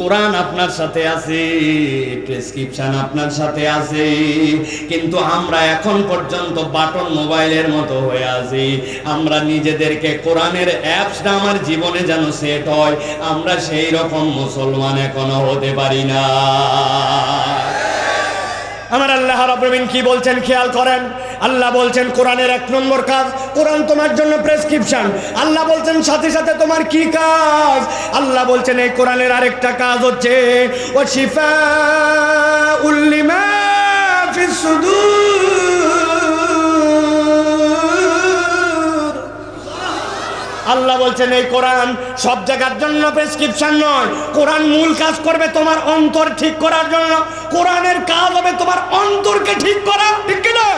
কোরআন আপনার সাথে আছে প্রেসক্রিপশন আপনার সাথে আছে, কিন্তু আমরা এখন পর্যন্ত বাটন মোবাইলের মতো হয়ে আছি। আমরা নিজেদেরকে কোরআনের অ্যাপসটা আমার জীবনে যেন সেট হয়, আমরা সেই রকম মুসলমান এখনও হতে পারি না। আমার আল্লাহ রবিন কি বলছেন? খেয়াল করেন আল্লাহ বলছেন, কোরআনের এক নম্বর কাজ, কোরআন তোমার জন্য প্রেসক্রিপশন। আল্লাহ বলছেন, সাথে সাথে তোমার কি কাজ? আল্লাহ বলছেন, এই কোরআনের আরেকটা কাজ হচ্ছে ও শিফা উল্লিমা আল্লাহ বলছেন, এই কোরআন সব জায়গার জন্য প্রেসক্রিপশন নয়। কোরআন মূল কাজ করবে তোমার অন্তর ঠিক করার জন্য। কোরআনের কাজ হবে তোমার অন্তরকে ঠিক করা, ঠিক কিনা?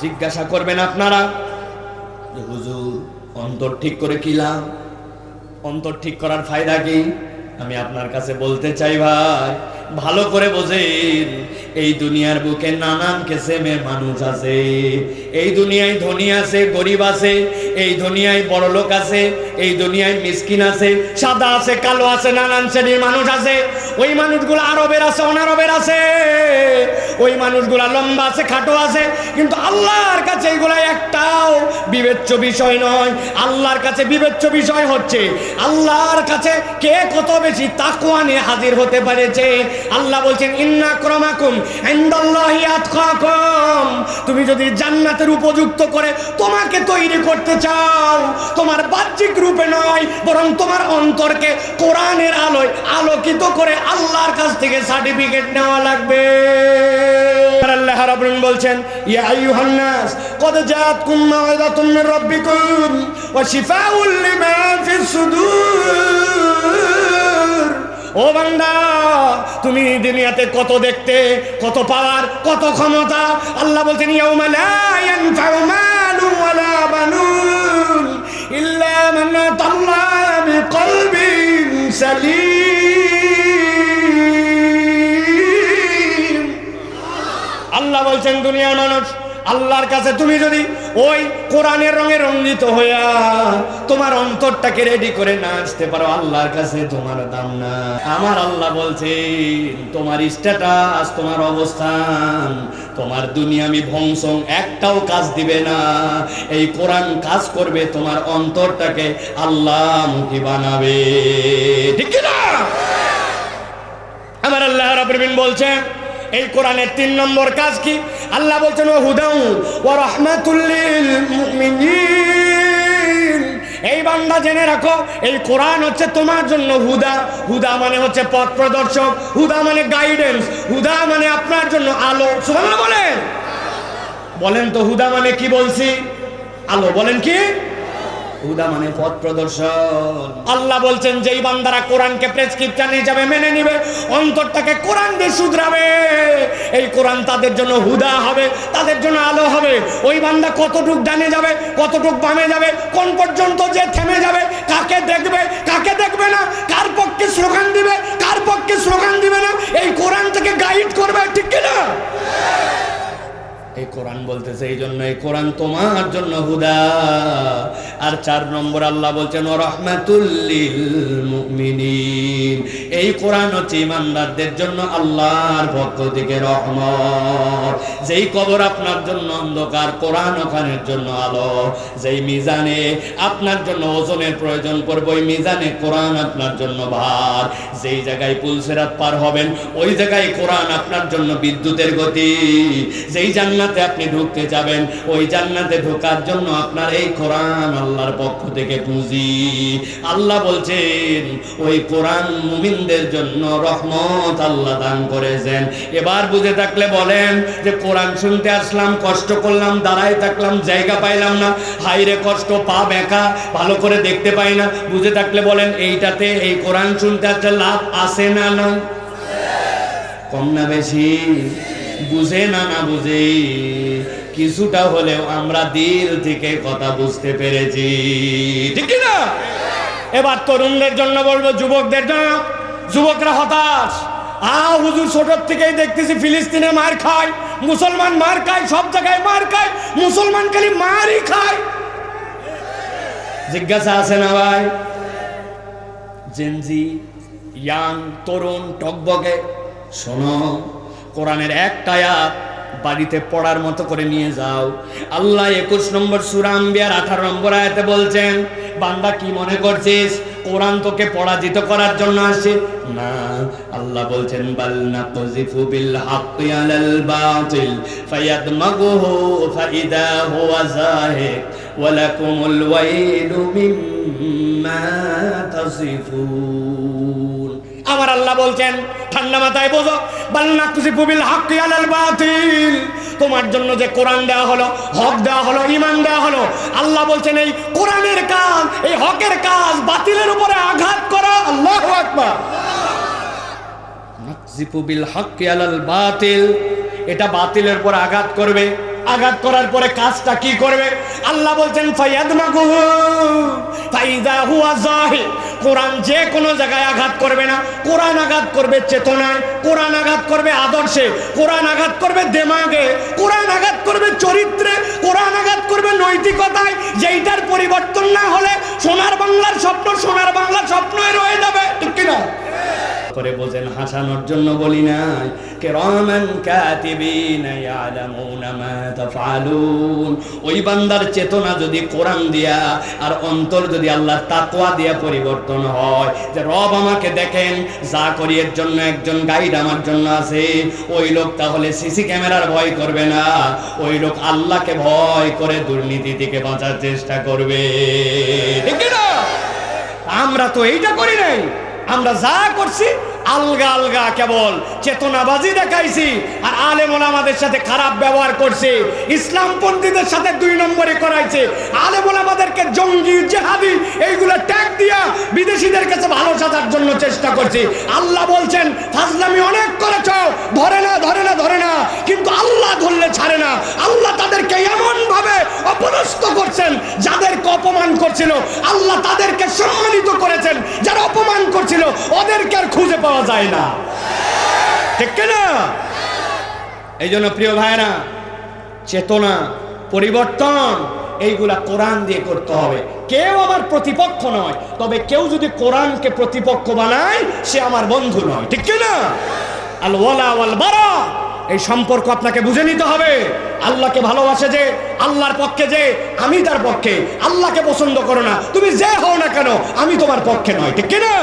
জিজ্ঞাসা করবেন আপনারা হুজুর, অন্তর ঠিক করে কিলাম অন্তর ঠিক করার ফায়দা কি? আমি আপনার কাছে বলতে চাই, ভাই। ভালো করে বোঝেন এই দুনিয়ার বুকে নানান কিসেমের মানুষ আছে। এই দুনিয়ায় ধনী আছে, গরিব আছে। এই দুনিয়ায় বড় লোক আছে। এই দুনিয়ায় মিসকিন আছে। সাদা আছে, কালো আছে, নানান শ্রেণির মানুষ আছে। ওই মানুষগুলো আরবের আছে, অনারবের আছে। ওই মানুষগুলা লম্বা আছে, খাটো আছে। কিন্তু আল্লাহর কাছে এইগুলা একটাও বিবেচ্য বিষয় নয়। আল্লাহর কাছে বিবেচ্য বিষয় হচ্ছে, আল্লাহর কাছে কে কত বেশি তাকুয়া হাজির হতে পারেছে? আল্লাহ বলছেন, ইন্না তুমি যদি জান্নাতের উপযুক্ত করে তোমাকে তৈরি করতে চাও, তোমার বাহ্যিক রূপে নয়, বরং তোমার অন্তরকে কোরআনের আলোয় আলোকিত করে আল্লাহর কাছ থেকে সার্টিফিকেট নেওয়া লাগবে। আল্লাহ রাব্বুল বলছেন, ইয়া আইয়ুহান নাস, কদ জাআতকুম মির রাব্বিকুম ওয়া শিফাউল লিমা ফিস সুদূর। ও বান্দা, তুমি দুনিয়াতে কত দেখতে, কত পাওয়ার, কত ক্ষমতা? আল্লাহ বলছেন আল্লাহ বলছেন, দুনিয়ার মানুষ আল্লাহর কাছে তুমি যদি ওই কোরআনের রঙে রঞ্জিত হইয়া তোমার অন্তরটাকে রেডি করে না আসতে পারো, আল্লাহর কাছে তোমার দাম না। আমার আল্লাহ বলছে, তোমার স্ট্যাটাস তোমার অবস্থান, তোমার দুনিয়ামি ভংসং, একটাও কাজ দিবে না। এই কোরআন কাজ করবে, তোমার অন্তরটাকে আল্লাহ মুখী বানাবে। ঠিক না আমার আল্লাহ রাব্বুল বলছেন এই কোরআনের তিন নম্বর কাজ কি? আল্লাহ বলছেন, ও হুদাউ ও রহমাতুল্লিল এই বান্দা জেনে রাখো, এই কোরআন হচ্ছে তোমার জন্য হুদা। হুদা মানে হচ্ছে পথ প্রদর্শক, হুদা মানে গাইডেন্স হুদা মানে আপনার জন্য আলো। সুবহানাল্লাহ বলেন। বলেন তো, হুদা মানে কি বলছি? আলো, বলেন কি? হুদা মানে পথ প্রদর্শন। আল্লাহ বলছেন, যেই বান্দারা কোরআনকে প্রেসক্রিপশন হিসাবে মেনে নিবে, অন্তরটাকে কোরআন দিয়ে শুধরাবে। এই কোরআন তাদের জন্য হুদা হবে, তাদের জন্য আলো হবে। ওই বান্দা কতটুক ডানে যাবে, কতটুক বামে যাবে, কোন পর্যন্ত যে থেমে যাবে, কাকে দেখবে কাকে দেখবে না, কার পক্ষে স্লোগান দিবে, কার পক্ষে স্লোগান দিবে না, এই কোরআন থেকে গাইড করবে, ঠিক কিনা? এই কোরআন বলতেছে এই জন্য, এই কোরআন তোমার জন্য হুদা। আর চার নম্বর আল্লাহ বলছেন রহমাতুল্লিল মুমিনিন। এই কোরআন হচ্ছে ইমানদারদের জন্য আল্লাহর পক্ষ থেকে রহমত। যেই কবর আপনার জন্য অন্ধকার, কোরআন ওখানের জন্য আলো। যেই মিজানে আপনার জন্য ওজনের প্রয়োজন পড়বে, ওই মিজানে কোরআন আপনার জন্য ভার। যেই জায়গায় পুলসেরাত পার হবেন, ওই জায়গায় কোরআন আপনার জন্য বিদ্যুতের গতি। যেই জান্নাতে আপনি ঢুকতে যাবেন, ওই জান্নাতে ঢোকার জন্য আপনার এই কোরআন আল্লাহর পক্ষ থেকে পুঁজি। আল্লাহ বলছেন, ওই কোরআন মুমিনদের জন্য রহমত আল্লাহ দান করেছেন। এবার বুঝে থাকলে বলেন যে কোরআন শুনতে আসলাম, কষ্ট করলাম, দাঁড়ায় থাকলাম, জায়গা পাইলাম না। হাইরে কষ্ট, পা বেঁকা ভালো করে দেখতে পাই না। বুঝে থাকলে বলেন, এইটাতে এই কোরআন শুনতে আসলে লাভ আসে না না কম না বেশি? বুঝে না না বুঝে? কিছুটা হলেও আমরা দিল থেকে কথা বুঝতে পেরেছি। ঠিক না এবার তরুণদের জন্য বলব, যুবকদের জন্য যুবকরা হতাশ। আ হুজুর ছোটর থেকেই দেখতেছি ফিলিস্তিনে মার খায়, মুসলমান মার খায়, সব জায়গায় মার খায়, মুসলমান খালি মারই খায়। জিজ্ঞাসা আছে না ভাই? জেনজি ইয়াং তরুণ, টকবগে, শোনো, কোরআনের একটা আয়াত বাড়িতে পড়ার মতো করে নিয়ে যাও। আল্লাহ একুশ নম্বর সুরাম বিয়ার আঠারো নম্বর আয়াতে বলছেন, বান্দা কি মনে করছিস? কোরআন তোকে পরাজিত করার জন্য আসে। না, আল্লাহ বলছেন, বাল নাকযিফু বিল হাক্কি আলাল বাতিল, ফায়াদমাগুহু ফাইদা হুয়া যাহিক, ওয়া লাকুমুল ওয়াইলু মিম্মা তাসিফুন। আমার আল্লাহ বলছেন, ঠান্ডা মাথায় বোঝো বাল্লা কুসি পুবিল হাক্কি আলাল বাতিল। তোমার জন্য যে কোরআন দেওয়া হলো, হক দেওয়া হলো ইমান দেওয়া হলো, আল্লাহ বলছেন এই কোরআনের কাজ, এই হকের কাজ বাতিলের উপরে আঘাত করা। আল্লাহ আকবার। হাক্কি আলাল বাতিল, এটা বাতিলের উপর আঘাত করবে। আঘাত করার পরে কাজটা কি করবে? আল্লাহ বলছেন, ফায়াদমাগুহু, ফাইদা হুয়া জাহির কোরআন যে কোনো জায়গায় আঘাত করবে না। কোরআন আঘাত করবে চেতনায়, কোরআন আঘাত করবে আদর্শে, কোরআন আঘাত করবে দেমাগে, কোরআন আঘাত করবে চরিত্রে, কোরআন আঘাত করবে নৈতিকতায়। যেইটার পরিবর্তন না হলে সোনার বাংলার স্বপ্ন সোনার বাংলার স্বপ্নই রয়ে যাবে। ঠিক কিনা? করে বোঝেন, হাসানোর জন্য বলি নাই। বান্দার চেতনা যদি কোরআন দিয়া আর অন্তর যদি আল্লাহ তাকওয়া দিয়া পরিবর্তন হয়, যে রব আমাকে দেখেন, যা করি এর জন্য একজন গাইড আমার জন্য আছে, ওই লোক তাহলে সিসি ক্যামেরার ভয় করবে না। ওই লোক আল্লাহকে ভয় করে দুর্নীতি থেকে বাঁচার চেষ্টা করবে। আমরা তো এইটা করি নাই। আমরা যা করছি আলগা আলগা কেবল চেতনাবাজি দেখাইছি, আর আলেমন আমাদের সাথে খারাপ ব্যবহার করছে ইসলামপন্থীদের সাথে দুই নম্বরে করাইছে। আলেমন আমাদেরকে জঙ্গি, জেহাদি, এইগুলো ট্যাগ দিয়া বিদেশিদের কাছে ভালো সাজার জন্য চেষ্টা করছে। আল্লাহ বলছেন, ফাজলামি অনেক করেছ, ধরে না ধরে না ধরে না, কিন্তু আল্লাহ ধরলে ছাড়ে না। আল্লাহ তাদেরকে এমন করছেন, যাদেরকে অপমান করছিল, আল্লাহ তাদেরকে সম্মানিত করেছেন, যারা অপমান করছিল, ওদেরকে আর খুঁজে পাওয়া যায় না। ঠিক না? এই জন্য প্রিয় ভাইরা চেতনা, পরিবর্তন, এইগুলা কোরআন দিয়ে করতে হবে। কেউ আমার প্রতিপক্ষ নয়, তবে কেউ যদি কোরআনকে প্রতিপক্ষ বানায়, সে আমার বন্ধু নয়। ঠিক না? আল ওয়ালা ওয়াল বারা। এই সম্পর্ক আপনাকে বুঝে নিতে হবে। আল্লাহকে ভালোবাসে যে, আল্লাহর পক্ষে যে, আমি তার পক্ষে। আল্লাহকে পছন্দ করো না। তুমি যে হও না কেন, আমি তোমার পক্ষে নয়। ঠিক না